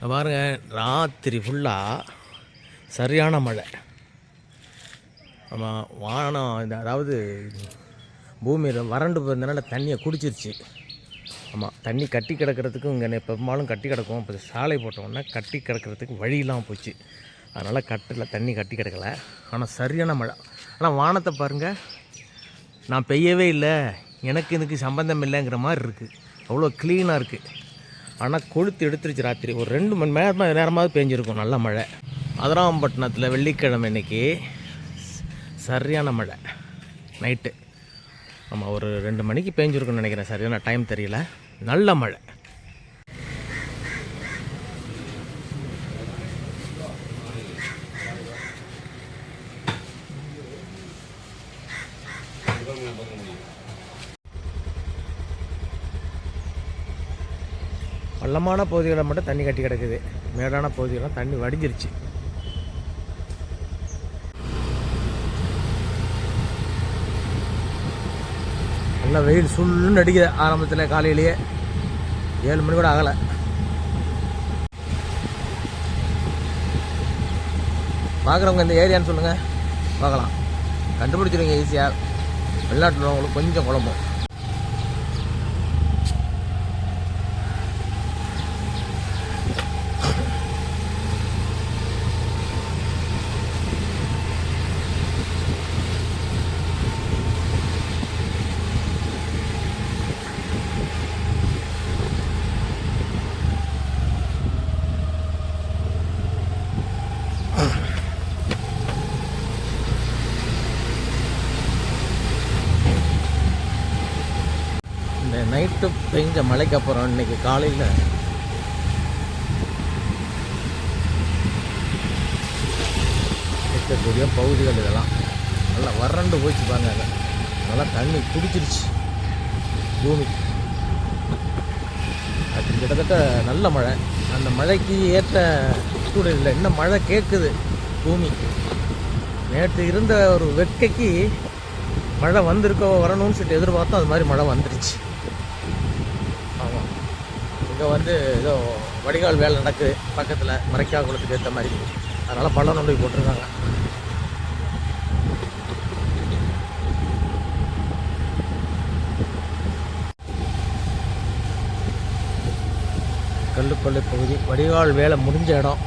பாருங்கள் பாருங்க ராத்திரி ஃபுல்லாக சரியான மழை. ஆமாம் வானம் இந்த அதாவது பூமியில் வறண்டு போயிருந்தனால தண்ணியை குடிச்சிருச்சு. ஆமாம் தண்ணி கட்டி கிடக்கிறதுக்கு இங்கே பெரும்பாலும் கட்டி கிடக்கும். இப்போ சாலை போட்டோம்னா கட்டி கிடக்கிறதுக்கு வழி இல்லாமல் போச்சு. அதனால் கட்டில் தண்ணி கட்டி கிடக்கல. ஆனால் சரியான மழை. ஆனால் வானத்தை பாருங்கள் நான் பெய்யவே இல்லை. எனக்கு இதுக்கு சம்பந்தம் இல்லைங்கிற மாதிரி இருக்குது அவ்வளோ க்ளீனாக இருக்குது ஆனால் கொளுத்து எடுத்துருச்சு ராத்திரி. ஒரு ரெண்டு மணி நேரமாக நேரமாவது பேஞ்சிருக்கும். நல்ல மழை. மதுராம்பட்டினத்தில் வெள்ளிக்கிழமை இன்றைக்கி சரியான மழை. நைட்டு. ஆமாம் ஒரு ரெண்டு மணிக்கு பேஞ்சிருக்குன்னு நினைக்கிறேன். சரியான டைம் தெரியல. நல்ல மழை. பள்ளமான பகுதிகளில் மட்டும் தண்ணி கட்டி கிடக்குது. மேடான பகுதிகளெலாம் தண்ணி வடிஞ்சிருச்சு. நல்லா வெயில் சுள்ளுன்னு அடிக்குது ஆரம்பத்தில் காலையிலேயே. ஏழு மணி கூட ஆகலை. பார்க்குறவங்க இந்த ஏரியான்னு சொல்லுங்கள் பார்க்கலாம். கண்டுபிடிச்சிருவீங்க ஈஸியாக வெளிநாட்டில் உள்ளவங்களுக்கு கொஞ்சம் குழம்பும் இந்த நைட்டு பெஞ்ச மழைக்கு அப்புறம் இன்றைக்கி காலையில் இருக்கக்கூடிய பகுதிகள் இதெல்லாம். நல்லா வறண்டு போச்சு பாருங்க நல்லா தண்ணி குடிச்சிருச்சு. பூமி. அது கிட்டத்தட்ட நல்ல மழை. அந்த மழைக்கு ஏற்ற சூழலில் இன்னும் மழை கேட்குது பூமி. நேற்று இருந்த ஒரு வெட்கைக்கு மழை வந்திருக்கோ வரணும்னு சொல்லிட்டு எதிர்பார்த்தோம். அது மாதிரி மழை வந்துருச்சு. இங்கே வந்து ஏதோ வடிகால் வேலை நடக்குது பக்கத்தில் மறைக்கா குளத்துக்கு ஏற்ற மாதிரி. அதனால் பள்ளம் நோண்டி போட்டிருக்காங்க. கல்லுப்பள்ளி பகுதி. வடிகால் வேலை முடிஞ்ச இடம்.